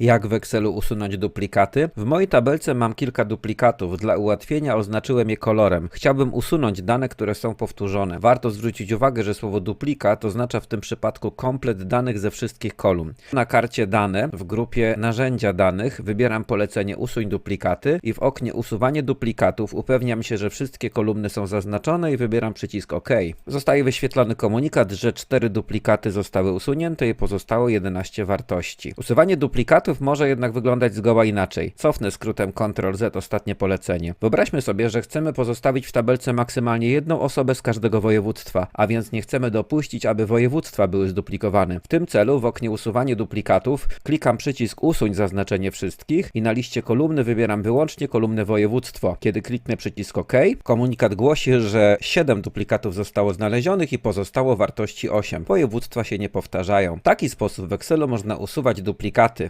Jak w Excelu usunąć duplikaty? W mojej tabelce mam kilka duplikatów. Dla ułatwienia oznaczyłem je kolorem. Chciałbym usunąć dane, które są powtórzone. Warto zwrócić uwagę, że słowo duplikat oznacza w tym przypadku komplet danych ze wszystkich kolumn. Na karcie dane w grupie narzędzia danych wybieram polecenie usuń duplikaty i w oknie usuwanie duplikatów upewniam się, że wszystkie kolumny są zaznaczone i wybieram przycisk OK. Zostaje wyświetlony komunikat, że cztery duplikaty zostały usunięte i pozostało 11 wartości. Usuwanie duplikatów może jednak wyglądać zgoła inaczej. Cofnę skrótem Ctrl Z ostatnie polecenie. Wyobraźmy sobie, że chcemy pozostawić w tabelce maksymalnie jedną osobę z każdego województwa, a więc nie chcemy dopuścić, aby województwa były zduplikowane. W tym celu w oknie usuwanie duplikatów klikam przycisk usuń zaznaczenie wszystkich i na liście kolumny wybieram wyłącznie kolumnę województwo. Kiedy kliknę przycisk OK, komunikat głosi, że 7 duplikatów zostało znalezionych i pozostało wartości 8. Województwa się nie powtarzają. W taki sposób w Excelu można usuwać duplikaty.